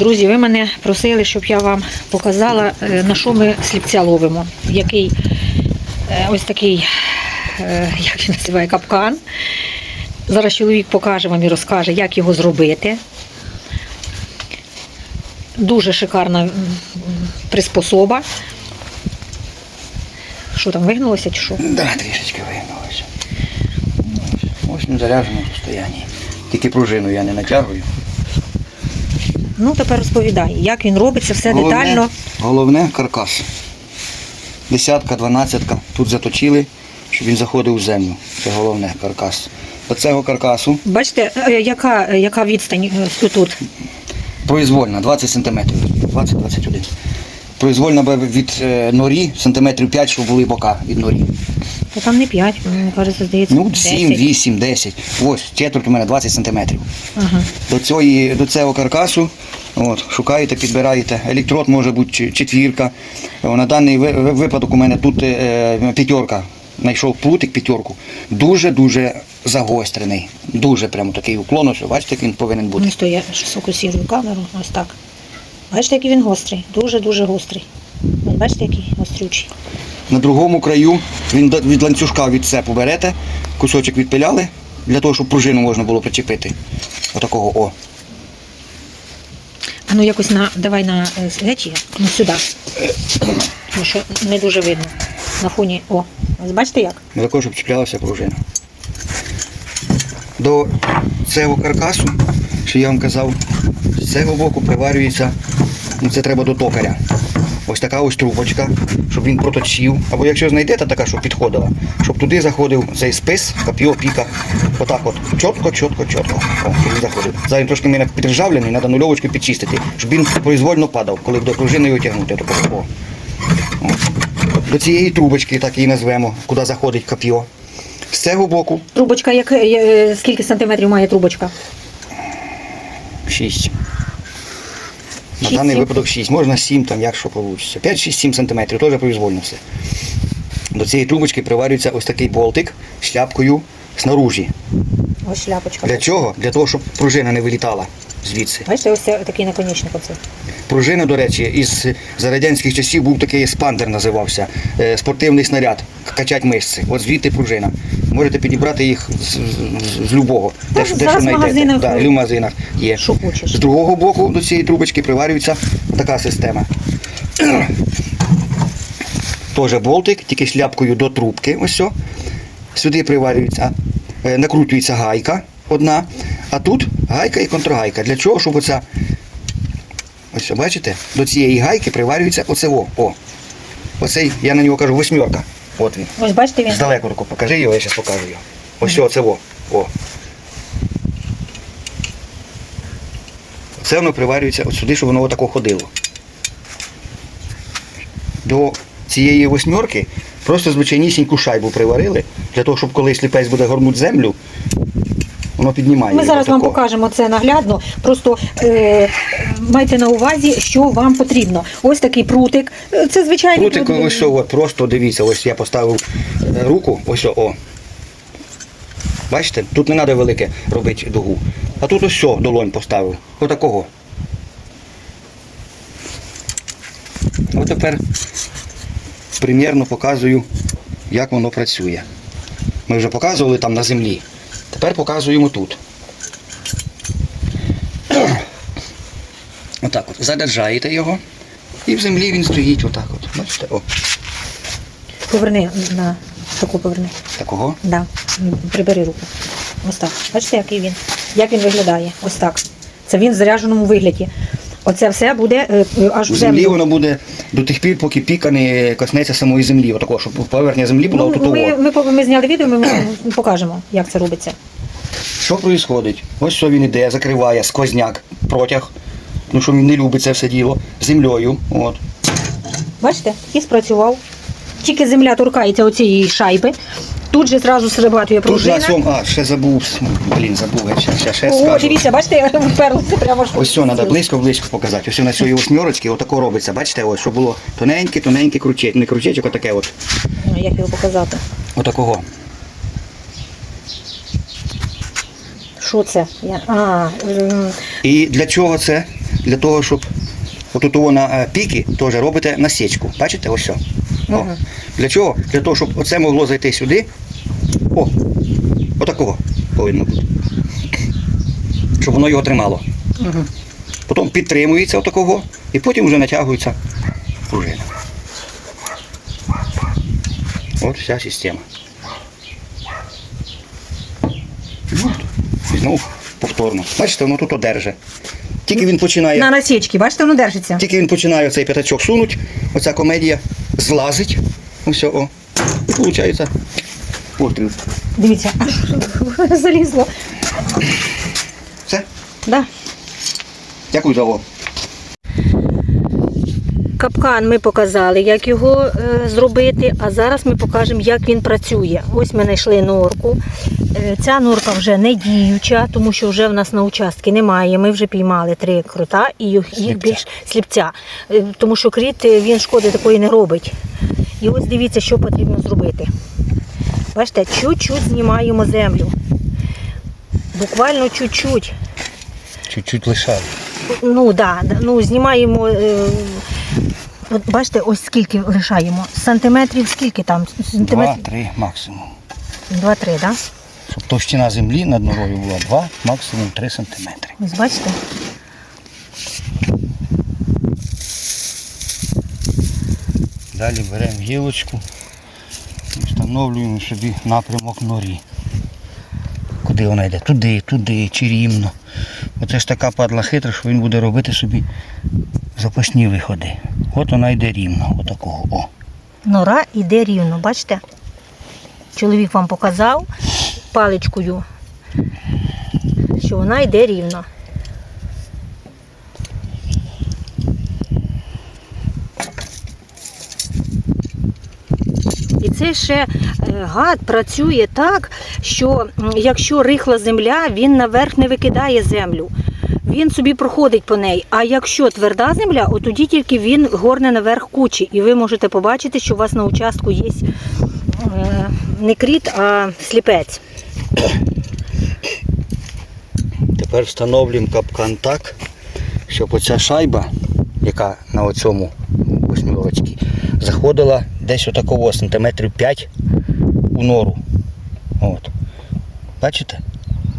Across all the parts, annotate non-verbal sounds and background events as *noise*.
Друзі, ви мене просили, щоб я вам показала, е, на що ми сліпця ловимо. Який е, ось такий, е, як він називає, капкан. Зараз чоловік покаже вам і розкаже, як його зробити. Дуже шикарна приспособа. Що там, вигнулося чи що? Да, трішечки вигнулося. Ось не заряджено в состоянні. Тільки пружину я не натягую. Ну, тепер розповідай, як він робиться, все детально. головне каркас. Десятка, дванадцятка. Тут заточили, щоб він заходив у землю. Це головне каркас. До цього каркасу Бачите, е, яка, яка відстань е, тут? произвольна 20 см. 20-21. Произвольна від е, норі сантиметрів 5, щоб були бока від норі. Та там не 5, мені кажеться, здається, Ну, 10. 7, 8, 10. Ось, четверть у мене 20 сантиметрів. Ага. До, цієї, до цього каркасу от, шукаєте, підбираєте. Електрод може бути четвірка. На даний ви- ви- випадок у мене тут е, п'ятерка. Знайшов плутик п'ятерку. Дуже-дуже загострений. Дуже прямо такий уклон. Ось, бачите, як він повинен бути. Ну, стой, я ж сфокусірую камеру, ось так. Бачите, який він гострий, дуже-дуже гострий. Бачите, який гострючий. На другому краю він від ланцюжка від цепу берете, кусочок відпиляли, для того, щоб пружину можна було причепити. Отакого о. А ну якось на, давай на речі, ну сюди. Тому що не дуже видно. На фоні. О, ось бачите як? Для того, щоб чіплялася пружина. До цього каркасу, що я вам казав, з цього боку приварюється, ну це треба до токаря. Ось така ось трубочка, щоб він проточив. Або якщо знайдете така, щоб підходила, щоб туди заходив цей спис, коп'є, піка. Отак от. Чітко, чітко, чітко. О, він заходив. Зараз він трошки мене підржавлений, треба нульовочку підчистити, щоб він произвольно падав, коли до пружини його тягнути. О. До цієї трубочки, так її назвемо, куди заходить коп'є. З цього боку Трубочка, як, е, скільки сантиметрів має трубочка? 6. На даний випадок 6, можна 7, там як що вийде. 5, 6, 7 сантиметрів, теж произвольно все. До цієї трубочки приварюється ось такий болтик з шляпкою снаружі. Ось шляпочка. Для чого? Для того, щоб пружина не вилітала звідси. Бачите, ось це такий наконечник оце. Пружина, до речі, із за радянських часів був такий спандер називався, е, спортивний снаряд, качать мишці. От звідти пружина. Можете підібрати їх з, з, з любого. Так, що- знайдете. магазинах, Да, в магазинах є. що хочеш. З другого боку до цієї трубочки приварюється така система. *clears throat* Теж болтик, тільки шляпкою до трубки. Ось о. Сюди приварюється, е, накручується гайка одна, а тут гайка і контргайка. Для чого? Щоб оця, ось бачите, до цієї гайки приварюється оце о. о. Оцей, я на нього кажу, восьмерка. От він. Ось бачите він. Здалеку руку покажи його, я зараз покажу його. Ось оце во. О. Це воно приварюється от сюди, щоб воно отако ходило. До цієї восьмерки просто звичайнісіньку шайбу приварили, для того, щоб коли сліпець буде горнути землю, воно піднімає. Ми зараз вам покажемо це наглядно. Просто е, майте на увазі, що вам потрібно. Ось такий прутик. Це звичайний Крутик, прут- ось о, от, просто дивіться, ось я поставив е, руку, ось о. о. Бачите, тут не треба велике робити дугу. А тут ось о, долонь поставив. Отакого. Ось тепер примірно показую, як воно працює. Ми вже показували там на землі. Тепер показуємо тут. *clears throat* Отак от. Заряджаєте його. І в землі він стоїть отак от. Бачите? О, Поверни на таку поверни. такого. Да. Прибери руку. Ось так. Бачите, який він? Як він виглядає? Ось так. Це він в зарядженому вигляді. Оце все буде е, е, аж в землі землю. воно буде до тих пір, поки піка не коснеться самої землі. Отакого, щоб поверхня землі була Ну, отут. ми, ми, по- ми зняли відео, ми покажемо, як це робиться. Що відбувається? Ось що він іде, закриває сквозняк, протяг. Ну що він не любить це все діло. Землею. От. Бачите? І спрацював. Тільки земля торкається оцієї шайби. Тут же зразу срабатує Тут же на цьому, а, ще забув. Блін, забув, я ще, ще, ще О, скажу. дивіться, бачите, вперлося прямо ж. Ось все, треба близько-близько показати. Ось на цій восьмерочці отако робиться. Бачите, ось, щоб було тоненьке, тоненьке кручечок. Не кручечок, а таке от. Ну, Як його показати? Отакого. Що це? Я... А, І для чого це? для того, щоб отут на е, піки теж робите насічку. Бачите, ось що. О. Для чого? Для того, щоб оце могло зайти сюди. О, отакого повинно бути. Щоб воно його тримало. Угу. Потім підтримується отакого і потім вже натягується пружина. От вся система. Знову повторно. Бачите, воно тут одерже. Тільки він починає. На насічки, бачите, воно держиться. Тільки він починає цей п'ятачок сунуть, оця комедія злазить. Ось о. І виходить постріл. Дивіться, *laughs* залізло. Все. Да. Дякую за увагу. Капкан ми показали, як його е, зробити, а зараз ми покажемо, як він працює. Ось ми знайшли норку. Е, ця норка вже не діюча, тому що вже в нас на участки немає. Ми вже піймали три крута і їх, Сліпця. більш сліпця. Е, тому що кріт він шкоди такої не робить. І ось дивіться, що потрібно зробити. Бачите, чуть-чуть знімаємо землю. Буквально чуть-чуть. Чуть-чуть лишаю. Ну да, ну знімаємо. Е, от бачите, ось скільки лишаємо. Сантиметрів скільки там? Сантиметрів Два-три максимум. два-три, да? Щоб товщина землі над норою була 2, максимум 3 сантиметри. Ось бачите? Далі беремо гілочку і встановлюємо собі напрямок норі. Куди вона йде? Туди, туди, чирівно. Оце ж така падла хитра, що він буде робити собі запасні виходи. От вона йде рівно, отакого. О. Нора йде рівно, бачите? Чоловік вам показав паличкою, що вона йде рівно. І це ще е, гад працює так, що якщо рихла земля, він наверх не викидає землю. Він собі проходить по неї. А якщо тверда земля, от тоді тільки він горне наверх кучі. І ви можете побачити, що у вас на участку є е, не кріт, а сліпець. Тепер встановлюємо капкан так, щоб оця шайба, яка на оцьому восьмірочці, заходила десь отакого сантиметрів 5 у нору. От. Бачите?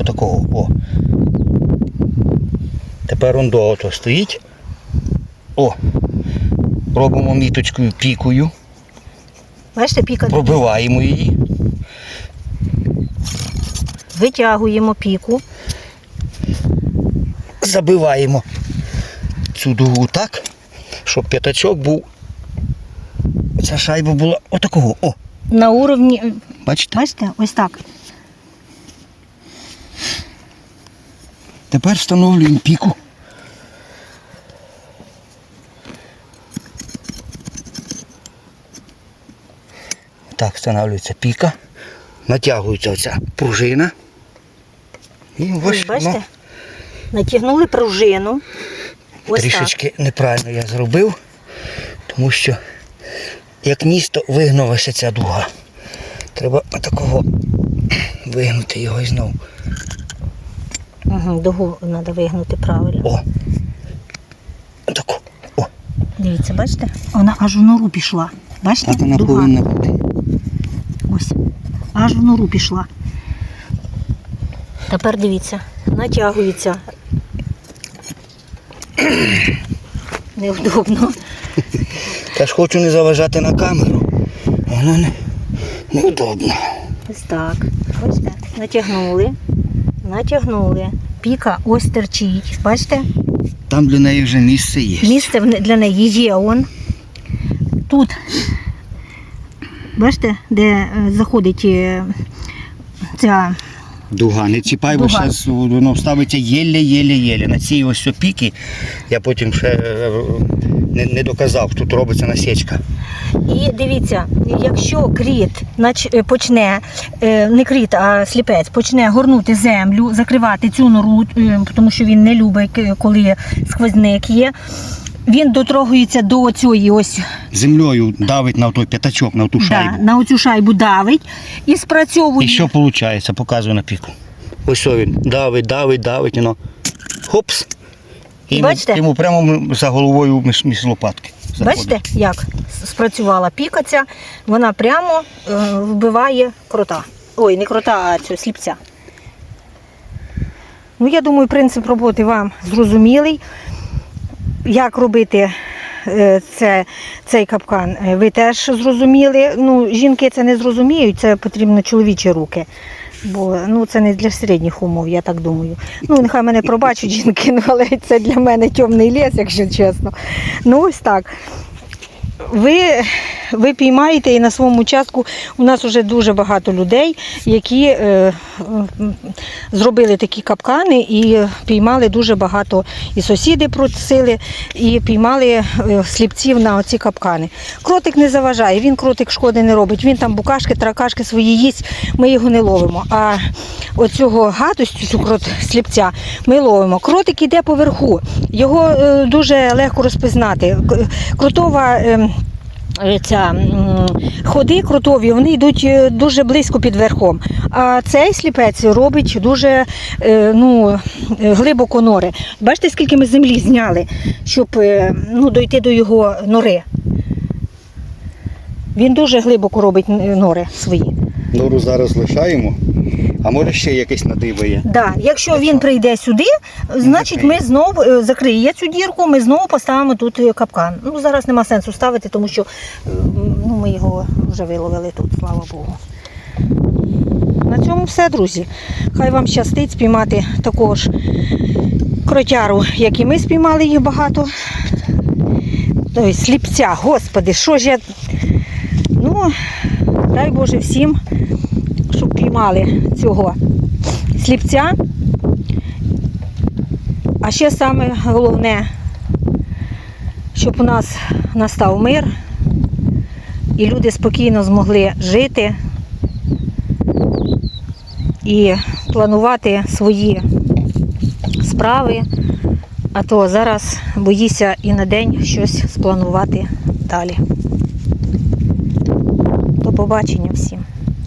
Отакого. О. Тепер он до ото стоїть. О. Робимо міточкою пікою, Бачите, піка пробиваємо її. витягуємо піку. забиваємо цю дугу так, щоб п'ятачок був. Ця шайба була отакого. О, На уровні, е, бачите? бачите, ось так. Тепер встановлюємо піку. Так, встановлюється піка. Натягується оця пружина. І ось Ось, бачите? воно Натягнули пружину. Ось так. трішечки неправильно я зробив, тому що як ністо вигнулася ця дуга. Треба такого вигнути його і знову. Угу, дугу треба вигнути правильно. О! Отаку. О! Дивіться, бачите? Вона аж в нору пішла. Бачите? Так вона Дуга. повинна бути. Аж в нору пішла. Тепер дивіться, натягується. *coughs* Неудобно. Я ж хочу не заважати на камеру. Воно не, неудобно. Ось так. Бачите? Натягнули. Натягнули. Піка ось терчить. Бачите? Там для неї вже місце є. Місце для неї є он. Тут, бачите, де е, заходить е, ця Дуга, не чіпай, бо Дуга. зараз воно ставиться єле-єле-єле. На цій ось піки я потім ще е, не, не доказав, тут робиться насічка. І дивіться, якщо кріт почне, не кріт, а сліпець, почне горнути землю, закривати цю нору, тому що він не любить, коли сквозник є. Він дотрогується до цієї ось Землею давить на той п'ятачок, на ту да, шайбу. на оцю шайбу давить і спрацьовує. І що виходить? Показую на піку. Ось що він давить, давить, давить, воно хопс. І Бачите? йому прямо м- за головою між, між лопатки. заходить. Бачите, як спрацювала піка ця, вона прямо е, вбиває крота. Ой, не крота, а цього сліпця. Ну, я думаю, принцип роботи вам зрозумілий. Як робити е, це, цей капкан, е, ви теж зрозуміли. Ну, жінки це не зрозуміють, це потрібно чоловічі руки. Бо ну, це не для середніх умов, я так думаю. Ну, нехай мене пробачать жінки, ну, але це для мене темний ліс, якщо чесно. Ну, ось так. Ви, ви піймаєте і на своєму участку у нас вже дуже багато людей, які е, зробили такі капкани і піймали дуже багато. І сусіди просили, і піймали е, сліпців на оці капкани. Кротик не заважає, він кротик шкоди не робить. Він там букашки, тракашки свої їсть, ми його не ловимо. А оцього гадостю, цю крот сліпця, ми ловимо. Кротик іде поверху. Його е, дуже легко розпізнати. Кротова. е, Ця ходи крутові, вони йдуть е, дуже близько під верхом. А цей сліпець робить дуже е, ну, е, глибоко нори. Бачите, скільки ми землі зняли, щоб е, ну, дойти до його нори. Він дуже глибоко робить е, нори свої. Нору зараз лишаємо, а може ще якесь надибає. Да, якщо він прийде сюди, значить ми знову е, закриє цю дірку, ми знову поставимо тут е, капкан. Ну зараз нема сенсу ставити, тому що е, ну, ми його вже виловили тут, слава Богу. На цьому все, друзі. Хай вам щастить спіймати такого ж кротяру, як і ми спіймали їх багато. Ой, сліпця, господи, що ж я. Ну, дай Боже всім, піймали цього сліпця. А ще саме головне, щоб у нас настав мир і люди спокійно змогли жити і планувати свої справи. А то зараз боїся і на день щось спланувати далі. До побачення всім.